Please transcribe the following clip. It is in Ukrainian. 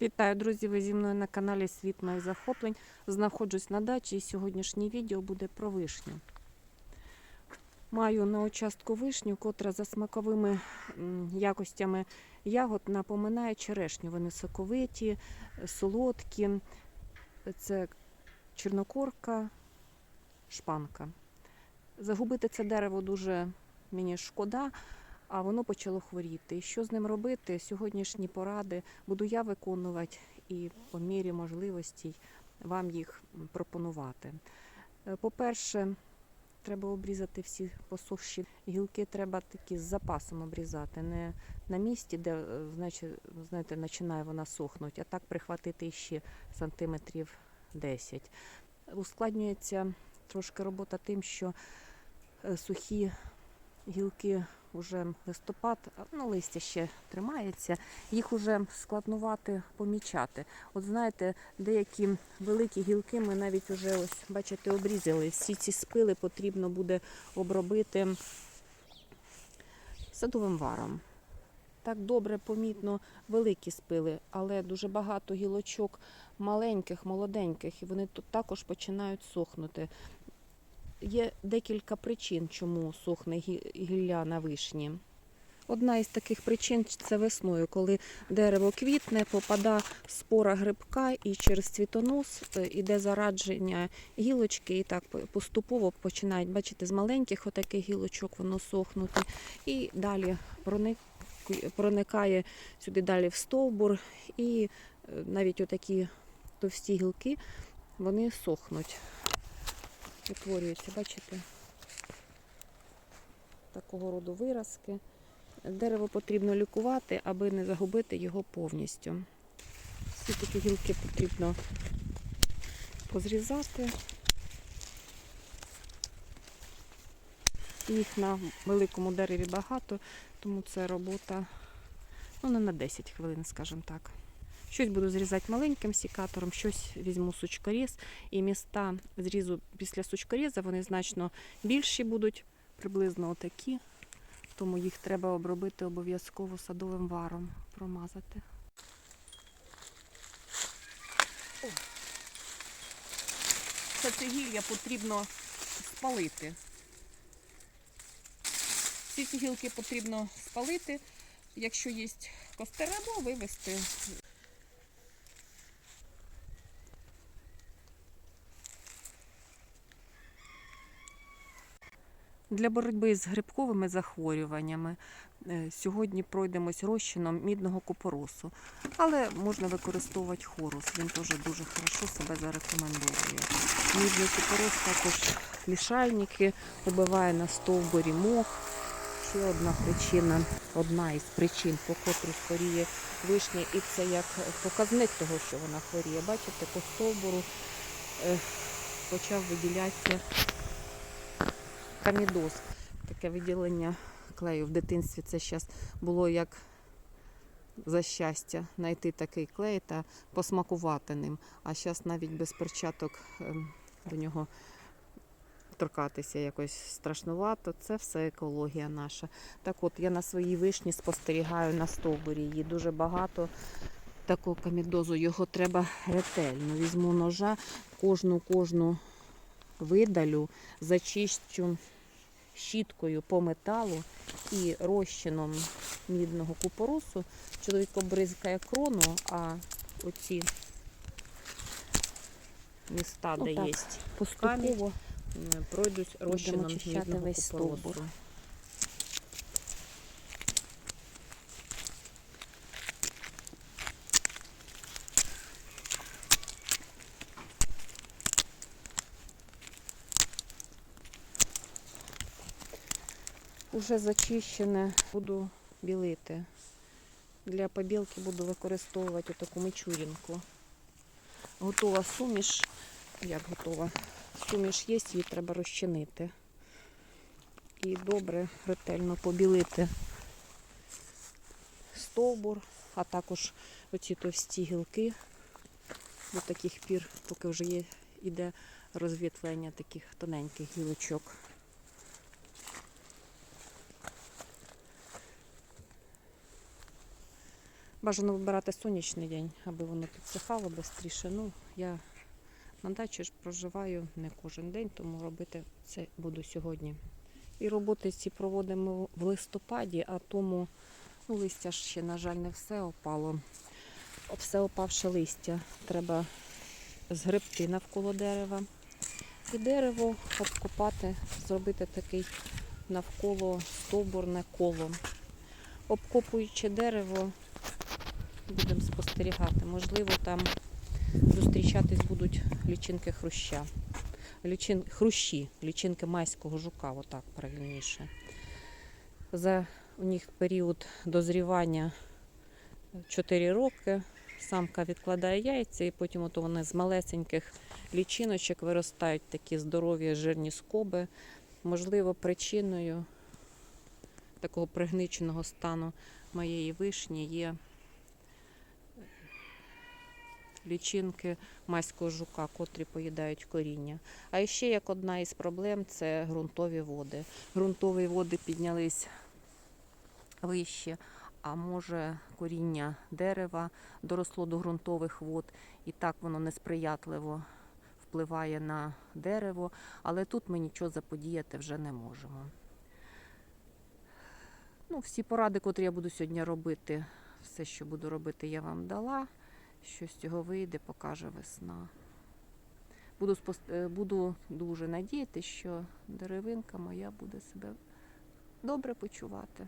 Вітаю, друзі! Ви зі мною на каналі Світ моїх захоплень. Знаходжусь на дачі і сьогоднішнє відео буде про вишню. Маю на участку вишню, котра за смаковими якостями ягод напоминає черешню. Вони соковиті, солодкі. Це чорнокорка, шпанка. Загубити це дерево дуже мені шкода, а воно почало хворіти. Що з ним робити? Сьогоднішні поради буду я виконувати і по мірі можливостей вам їх пропонувати. Е, По-перше, треба обрізати всі посохші гілки, треба такі з запасом обрізати, не на місці, де е, значить, знаєте, починає вона сохнути, а так прихватити ще сантиметрів 10. Ускладнюється трошки робота тим, що е, сухі гілки вже листопад, ну листя ще тримається, їх вже складнувати помічати. От знаєте, деякі великі гілки ми навіть вже ось, бачите, обрізали. Всі ці спили потрібно буде обробити садовим варом. Так добре, помітно великі спили, але дуже багато гілочок маленьких, молоденьких, і вони тут також починають сохнути. Є декілька причин, чому сохне гілля на вишні. Одна із таких причин це весною, коли дерево квітне, попада спора грибка і через цвітонос е, іде зарадження гілочки, і так поступово починають, бачите, з маленьких отаких гілочок воно сохнути. І далі проникає сюди далі в стовбур, і е, навіть отакі товсті гілки вони сохнуть утворюються, бачите? Такого роду виразки. Дерево потрібно лікувати, аби не загубити його повністю. Всі такі гілки потрібно позрізати. Їх на великому дереві багато, тому це робота ну, не на 10 хвилин, скажімо так. Щось буду зрізати маленьким сікатором, щось візьму сучкоріз, і міста зрізу після сучкоріза вони значно більші будуть, приблизно отакі. Тому їх треба обробити обов'язково садовим варом, промазати. Це це гілля потрібно спалити. Всі ці гілки потрібно спалити. Якщо є костер, або вивезти Для боротьби з грибковими захворюваннями е, сьогодні пройдемось розчином мідного купоросу, але можна використовувати хорус. Він теж дуже хорошо себе зарекомендує. Мідний купорос також лішальники убиває на стовбурі мох. Ще одна причина, одна із причин, по котрій хворіє вишня, і це як показник того, що вона хворіє. Бачите, по стовбуру е, почав виділятися камідоз. Таке виділення клею в дитинстві. Це зараз було як за щастя знайти такий клей та посмакувати ним. А зараз навіть без перчаток ем, до нього торкатися якось страшнувато. Це все екологія наша. Так от я на своїй вишні спостерігаю на стовбурі. Її дуже багато. Такого камідозу його треба ретельно. Візьму ножа, кожну кожну видалю, зачищу щіткою по металу і розчином мідного купоросу. Чоловік обризкає крону, а оці міста, де Отак. є Поступово пройдуть розчином мідного купоросу. стовбур. Уже зачищене буду білити. Для побілки буду використовувати таку мичурінку. Готова суміш. Як готова? Суміш є, її треба розчинити. І добре, ретельно побілити стовбур, а також оці товсті гілки до таких пір, поки вже є, іде розвітлення таких тоненьких гілочок. Бажано вибирати сонячний день, аби воно підсихало швидше. Ну, я на дачі ж проживаю не кожен день, тому робити це буду сьогодні. І роботи ці проводимо в листопаді, а тому ну, листя ж ще, на жаль, не все опало. Все опавше листя треба згребти навколо дерева. І дерево обкопати, зробити такий навколо стовбурне коло. Обкопуючи дерево, будемо спостерігати. Можливо, там зустрічатись будуть лічинки хруща. Лічин, хрущі, лічинки майського жука, отак правильніше. За у них період дозрівання 4 роки. Самка відкладає яйця, і потім от вони з малесеньких лічиночок виростають такі здорові жирні скоби. Можливо, причиною такого пригниченого стану моєї вишні є лічинки майського жука, котрі поїдають коріння. А ще як одна із проблем це ґрунтові води. Ґрунтові води піднялись вище, а може коріння дерева доросло до ґрунтових вод, і так воно несприятливо впливає на дерево, але тут ми нічого заподіяти вже не можемо. Ну, всі поради, котрі я буду сьогодні робити, все, що буду робити, я вам дала. Що з цього вийде, покаже весна. Буду, е, буду дуже надіятися, що деревинка моя буде себе добре почувати.